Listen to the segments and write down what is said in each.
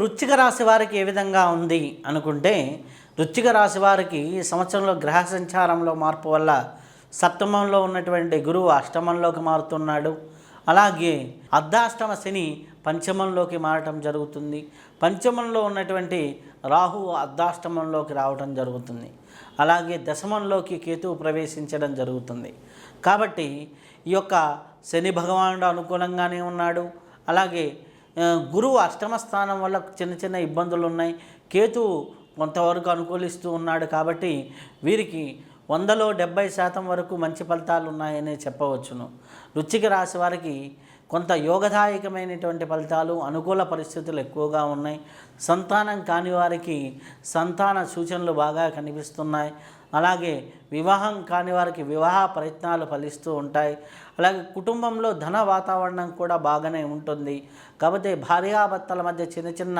వృచ్చిక రాశి వారికి ఏ విధంగా ఉంది అనుకుంటే వృచ్చిక రాశి వారికి సంవత్సరంలో గ్రహ సంచారంలో మార్పు వల్ల సప్తమంలో ఉన్నటువంటి గురువు అష్టమంలోకి మారుతున్నాడు. అలాగే అర్ధాష్టమ శని పంచమంలోకి మారటం జరుగుతుంది. పంచమంలో ఉన్నటువంటి రాహు అర్ధాష్టమంలోకి రావటం జరుగుతుంది. అలాగే దశమంలోకి కేతువు ప్రవేశించడం జరుగుతుంది. కాబట్టి ఈ యొక్క శని భగవానుడు అనుకూలంగానే ఉన్నాడు. అలాగే గురువు అష్టమ స్థానం వల్ల చిన్న చిన్న ఇబ్బందులు ఉన్నాయి. కేతు కొంతవరకు అనుకూలిస్తూ ఉన్నాడు కాబట్టి వీరికి వందలో డెబ్బై శాతం వరకు మంచి ఫలితాలు ఉన్నాయని చెప్పవచ్చును. రుచికి రాశి వారికి కొంత యోగదాయకమైనటువంటి ఫలితాలు అనుకూల పరిస్థితులు ఎక్కువగా ఉన్నాయి. సంతానం కాని వారికి సంతాన సూచనలు బాగా కనిపిస్తున్నాయి. అలాగే వివాహం కాని వారికి వివాహ ప్రయత్నాలు ఫలిస్తూ ఉంటాయి. అలాగే కుటుంబంలో ధన వాతావరణం కూడా బాగానే ఉంటుంది. కాకపోతే భార్యాభర్తల మధ్య చిన్న చిన్న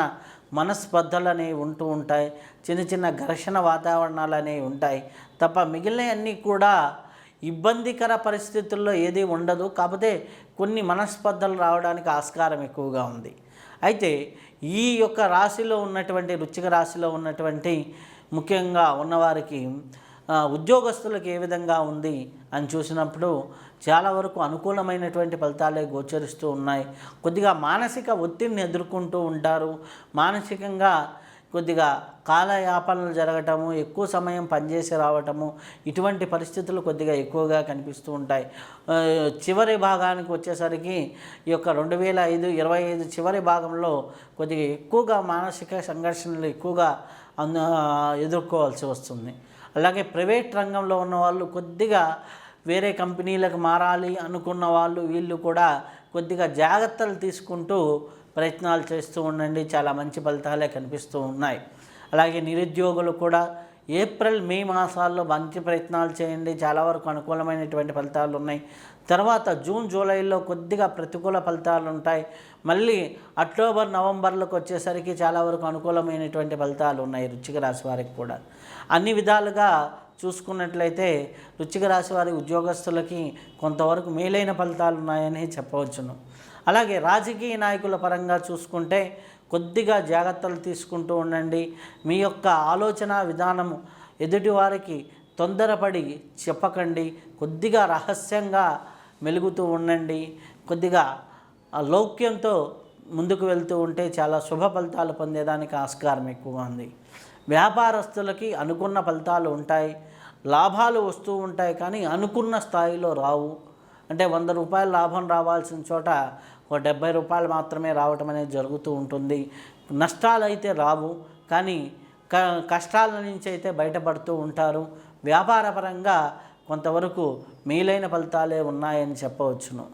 మనస్పర్ధలు అనేవి ఉంటూ ఉంటాయి. చిన్న చిన్న ఘర్షణ వాతావరణాలు అనేవి ఉంటాయి. తప్ప మిగిలినవన్నీ కూడా ఇబ్బందికర పరిస్థితుల్లో ఏది ఉండదు. కాకపోతే కొన్ని మనస్పర్ధలు రావడానికి ఆస్కారం ఎక్కువగా ఉంది. అయితే ఈ యొక్క రాశిలో ఉన్నటువంటి రుచిక రాశిలో ఉన్నటువంటి ముఖ్యంగా ఉన్నవారికి ఉద్యోగస్తులకు ఏ విధంగా ఉంది అని చూసినప్పుడు చాలా వరకు అనుకూలమైనటువంటి ఫలితాలే గోచరిస్తూ ఉన్నాయి. కొద్దిగా మానసిక ఒత్తిడిని ఎదుర్కొంటూ ఉంటారు. మానసికంగా కొద్దిగా కాలయాపనలు జరగటము ఎక్కువ సమయం పనిచేసి రావటము ఇటువంటి పరిస్థితులు కొద్దిగా ఎక్కువగా కనిపిస్తూ ఉంటాయి. చివరి భాగానికి వచ్చేసరికి ఈ యొక్క రెండు వేల ఐదు ఇరవై ఐదు చివరి భాగంలో కొద్దిగా ఎక్కువగా మానసిక సంఘర్షణలు ఎక్కువగా అంద ఎదుర్కోవాల్సి వస్తుంది. అలాగే ప్రైవేట్ రంగంలో ఉన్న వాళ్ళు కొద్దిగా వేరే కంపెనీలకు మారాలి అనుకున్న వాళ్ళు వీళ్ళు కూడా కొద్దిగా జాగ్రత్తలు తీసుకుంటూ ప్రయత్నాలు చేస్తూ ఉండండి. చాలా మంచి ఫలితాలే కనిపిస్తూ ఉన్నాయి. అలాగే నిరుద్యోగులు కూడా ఏప్రిల్ మే మాసాల్లో మంచి ప్రయత్నాలు చేయండి. చాలా వరకు అనుకూలమైనటువంటి ఫలితాలు ఉన్నాయి. తర్వాత జూన్ జూలైలో కొద్దిగా ప్రతికూల ఫలితాలు ఉంటాయి. మళ్ళీ అక్టోబర్ నవంబర్లకు వచ్చేసరికి చాలా వరకు అనుకూలమైనటువంటి ఫలితాలు ఉన్నాయి రుచిక రాశి వారికి కూడా. అన్ని విధాలుగా చూసుకున్నట్లయితే రుచిక రాశి వారి ఉద్యోగస్తులకి కొంతవరకు మేలైన ఫలితాలు ఉన్నాయని చెప్పవచ్చును. అలాగే రాజకీయ నాయకుల పరంగా చూసుకుంటే కొద్దిగా జాగ్రత్తలు తీసుకుంటూ ఉండండి. మీ యొక్క ఆలోచన విధానము ఎదుటివారికి తొందరపడి చెప్పకండి. కొద్దిగా రహస్యంగా మెలుగుతూ ఉండండి. కొద్దిగా లౌక్యంతో ముందుకు వెళ్తూ ఉంటే చాలా శుభ ఫలితాలు పొందేదానికి ఆస్కారం ఎక్కువగా ఉంది. వ్యాపారస్తులకి అనుకున్న ఫలితాలు ఉంటాయి. లాభాలు వస్తూ ఉంటాయి కానీ అనుకున్న స్థాయిలో రావు. అంటే వంద రూపాయలు లాభం రావాల్సిన చోట ఒక డెబ్బై రూపాయలు మాత్రమే రావటం అనేది జరుగుతూ ఉంటుంది. నష్టాలు అయితే రావు కానీ క కష్టాల నుంచి అయితే బయటపడుతూ ఉంటారు. వ్యాపారపరంగా కొంతవరకు మేలైన ఫలితాలే ఉన్నాయని చెప్పవచ్చును.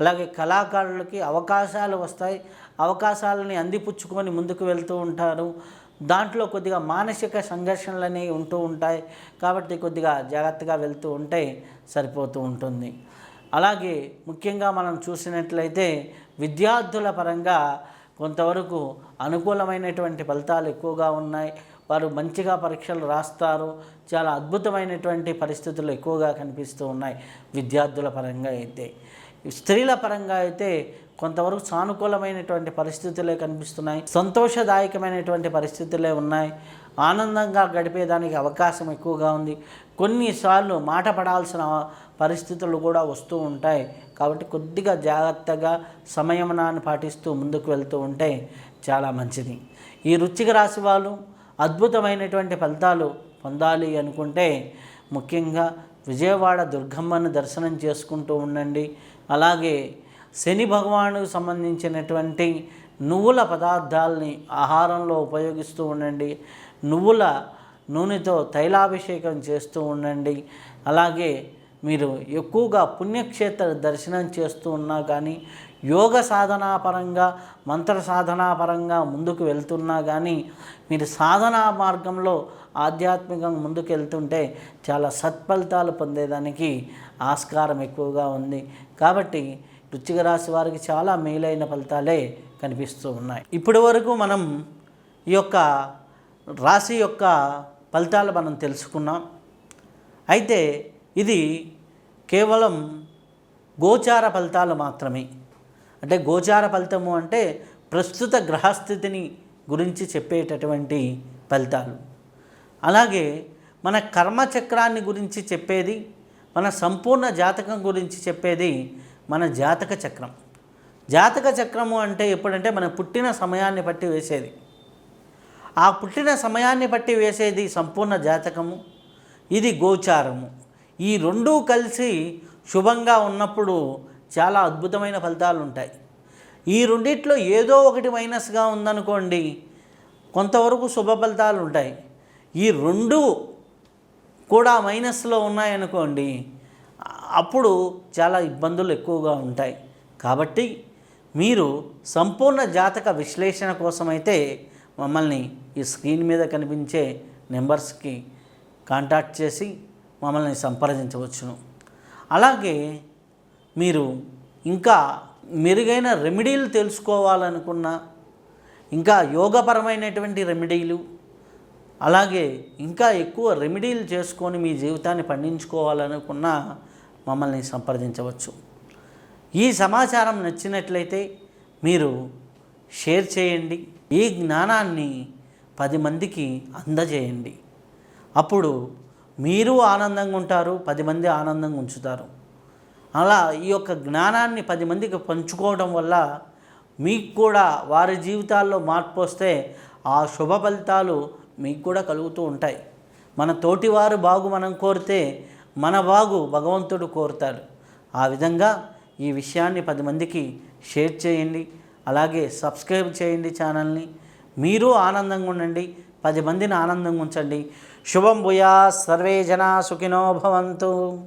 అలాగే కళాకారులకి అవకాశాలు వస్తాయి. అవకాశాలని అందిపుచ్చుకొని ముందుకు వెళ్తూ ఉంటారు. దాంట్లో కొద్దిగా మానసిక సంఘర్షణలు అనేవి ఉంటూ ఉంటాయి. కాబట్టి కొద్దిగా జాగ్రత్తగా వెళ్తూ ఉంటే సరిపోతూ ఉంటుంది. అలాగే ముఖ్యంగా మనం చూసినట్లయితే విద్యార్థుల పరంగా కొంతవరకు అనుకూలమైనటువంటి ఫలితాలు ఎక్కువగా ఉన్నాయి. వారు మంచిగా పరీక్షలు రాస్తారు. చాలా అద్భుతమైనటువంటి పరిస్థితులు ఎక్కువగా కనిపిస్తూ ఉన్నాయి విద్యార్థుల పరంగా అయితే. స్త్రీల పరంగా అయితే కొంతవరకు సానుకూలమైనటువంటి పరిస్థితులే కనిపిస్తున్నాయి. సంతోషదాయకమైనటువంటి పరిస్థితులే ఉన్నాయి. ఆనందంగా గడిపేదానికి అవకాశం ఎక్కువగా ఉంది. కొన్నిసార్లు మాట పడాల్సిన పరిస్థితులు కూడా వస్తూ ఉంటాయి. కాబట్టి కొద్దిగా జాగ్రత్తగా సంయమనాన్ని పాటిస్తూ ముందుకు వెళ్తూ ఉంటే చాలా మంచిది. ఈ రుచిక రాశి వాళ్ళు అద్భుతమైనటువంటి ఫలితాలు పొందాలి అనుకుంటే ముఖ్యంగా విజయవాడ దుర్గమ్మను దర్శనం చేసుకుంటూ ఉండండి. అలాగే శని భగవానుకు సంబంధించినటువంటి నువ్వుల పదార్థాలని ఆహారంలో ఉపయోగిస్తూ ఉండండి. నువ్వుల నూనెతో తైలాభిషేకం చేస్తూ ఉండండి. అలాగే మీరు ఎక్కువగా పుణ్యక్షేత్ర దర్శనం చేస్తూ ఉన్నా కానీ యోగ సాధనాపరంగా మంత్ర సాధనా పరంగా ముందుకు వెళ్తున్నా కానీ మీరు సాధనా మార్గంలో ఆధ్యాత్మికంగా ముందుకు వెళ్తుంటే చాలా సత్ఫలితాలు పొందేదానికి ఆస్కారం ఎక్కువగా ఉంది. కాబట్టి వృశ్చిక రాశి వారికి చాలా మేలైన ఫలితాలే కనిపిస్తూ ఉన్నాయి. ఇప్పటి వరకు మనం ఈ యొక్క రాశి యొక్క ఫలితాలు మనం తెలుసుకున్నాం. అయితే ఇది కేవలం గోచార ఫలితాలు మాత్రమే. అంటే గోచార ఫలితము అంటే ప్రస్తుత గ్రహస్థితిని గురించి చెప్పేటటువంటి ఫలితాలు. అలాగే మన కర్మచక్రాన్ని గురించి చెప్పేది మన సంపూర్ణ జాతకం గురించి చెప్పేది మన జాతక చక్రం. జాతక చక్రము అంటే ఎప్పుడంటే మన పుట్టిన సమయాన్ని బట్టి వేసేది. ఆ పుట్టిన సమయాన్ని బట్టి వేసేది సంపూర్ణ జాతకము ఇది గోచారము. ఈ రెండూ కలిసి శుభంగా ఉన్నప్పుడు చాలా అద్భుతమైన ఫలితాలు ఉంటాయి ఈ రెండిట్లో ఏదో ఒకటి మైనస్గా ఉందనుకోండి కొంతవరకు శుభ ఫలితాలు ఉంటాయి ఈ రెండు కూడా మైనస్లో ఉన్నాయనుకోండి అప్పుడు చాలా ఇబ్బందులు ఎక్కువగా ఉంటాయి. కాబట్టి మీరు సంపూర్ణ జాతక విశ్లేషణ కోసమైతే మమ్మల్ని ఈ స్క్రీన్ మీద కనిపించే నెంబర్స్కి కాంటాక్ట్ చేసి మమ్మల్ని సంప్రదించవచ్చును. అలాగే మీరు ఇంకా మెరుగైన రెమెడీలు తెలుసుకోవాలనుకున్నా ఇంకా యోగపరమైనటువంటి రెమెడీలు అలాగే ఇంకా ఎక్కువ రెమెడీలు చేసుకొని మీ జీవితాన్ని పండించుకోవాలనుకున్నా మమ్మల్ని సంప్రదించవచ్చు. ఈ సమాచారం నచ్చినట్లయితే మీరు షేర్ చేయండి. ఈ జ్ఞానాన్ని పది మందికి అందజేయండి. అప్పుడు మీరు ఆనందంగా ఉంటారు పది మంది ఆనందంగా ఉంచుతారు. అలా ఈ యొక్క జ్ఞానాన్ని పది మందికి పంచుకోవడం వల్ల మీకు కూడా వారి జీవితాల్లో మార్పు వస్తే ఆ శుభ ఫలితాలు మీకు కూడా కలుగుతూ ఉంటాయి. మన తోటివారు బాగు మనం కోరితే మన బాగు భగవంతుడు కోరుతాడు. ఆ విధంగా ఈ విషయాన్ని పది మందికి షేర్ చేయండి. అలాగే సబ్స్క్రైబ్ చేయండి ఛానల్ని. మీరు ఆనందంగా ఉండండి. పది మందిని ఆనందంగా ఉంచండి. శుభం భూయా సర్వే జనా సుఖినో భవంతు.